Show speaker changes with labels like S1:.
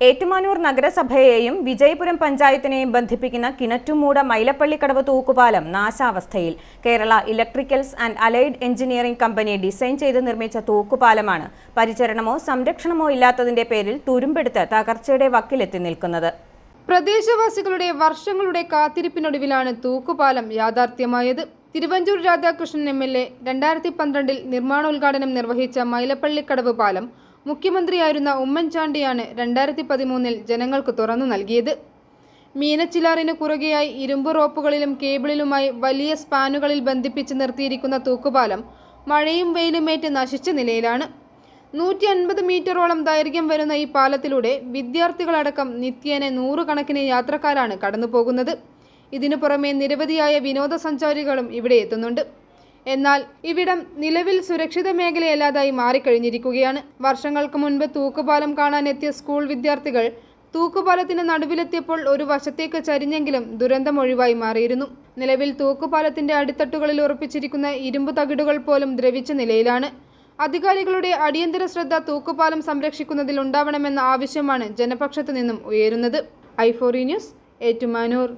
S1: ഏറ്റുമാനൂർ നഗരസഭയെയും വിജയപുരം പഞ്ചായത്തിനെയും ബന്ധിപ്പിക്കുന്ന കിണറ്റുമൂട മൈലപ്പള്ളിക്കടവ് തൂക്കുപാലം നാശാവസ്ഥയിൽ. Kerala electricals and allied engineering company design ചെയ്ത് നിർമ്മിച്ച തൂക്കുപാലമാണ് പരിചരണമോ സംരക്ഷണമോ ഇല്ലാത്തതിന്റെ പേരിൽ തുരുമ്പെടുത്ത് തകർച്ചയുടെ വക്കിലെത്തി നിൽക്കുന്നത്.
S2: പ്രദേശവാസികളുടെ വർഷങ്ങളുടെ കാത്തിരിപ്പിനൊടുവിലാണ് തൂക്കുപാലം യാഥാർത്ഥ്യമായത്. Thiruvanchoor Radhakrishnan M L A രണ്ടായിരത്തി പന്ത്രണ്ടിൽ നിർമ്മാണോദ്ഘാടനം നിർവഹിച്ച മൈലപ്പള്ളിക്കടവ് പാലം മുഖ്യമന്ത്രിയായിരുന്ന ഉമ്മൻചാണ്ടിയാണ് രണ്ടായിരത്തി പതിമൂന്നിൽ ജനങ്ങൾക്ക് തുറന്നു നൽകിയത്. മീനച്ചിലാറിന് കുറുകെയായി ഇരുമ്പ് റോപ്പുകളിലും കേബിളിലുമായി വലിയ സ്പാനുകളിൽ ബന്ധിപ്പിച്ച് നിർത്തിയിരിക്കുന്ന തൂക്കുപാലം മഴയും വെയിലുമേറ്റ് നശിച്ച നിലയിലാണ്. നൂറ്റി അൻപത് മീറ്ററോളം ദൈർഘ്യം വരുന്ന ഈ പാലത്തിലൂടെ വിദ്യാർത്ഥികളടക്കം നിത്യേന നൂറുകണക്കിന് യാത്രക്കാരാണ് കടന്നു പോകുന്നത് ഇതിനു പുറമെ നിരവധിയായ വിനോദസഞ്ചാരികളും ഇവിടെ എത്തുന്നുണ്ട്. എന്നാൽ ഇവിടം നിലവിൽ സുരക്ഷിത മേഖലയല്ലാതായി മാറിക്കഴിഞ്ഞിരിക്കുകയാണ്. വർഷങ്ങൾക്ക് മുൻപ് തൂക്കുപാലം കാണാനെത്തിയ സ്കൂൾ വിദ്യാർത്ഥികൾ തൂക്കുപാലത്തിന് നടുവിലെത്തിയപ്പോൾ ഒരു വശത്തേക്ക് ചരിഞ്ഞെങ്കിലും ദുരന്തം ഒഴിവായി മാറിയിരുന്നു. നിലവിൽ തൂക്കുപാലത്തിന്റെ അടിത്തട്ടുകളിൽ ഉറപ്പിച്ചിരിക്കുന്ന ഇരുമ്പ് തകിടുകൾ പോലും ദ്രവിച്ച നിലയിലാണ്. അധികാരികളുടെ അടിയന്തര ശ്രദ്ധ തൂക്കുപാലം സംരക്ഷിക്കുന്നതിൽ ഉണ്ടാവണമെന്ന ആവശ്യമാണ് ജനപക്ഷത്തു നിന്നും ഉയരുന്നത്. ഐഫോറി ന്യൂസ് ഏറ്റുമാനൂർ.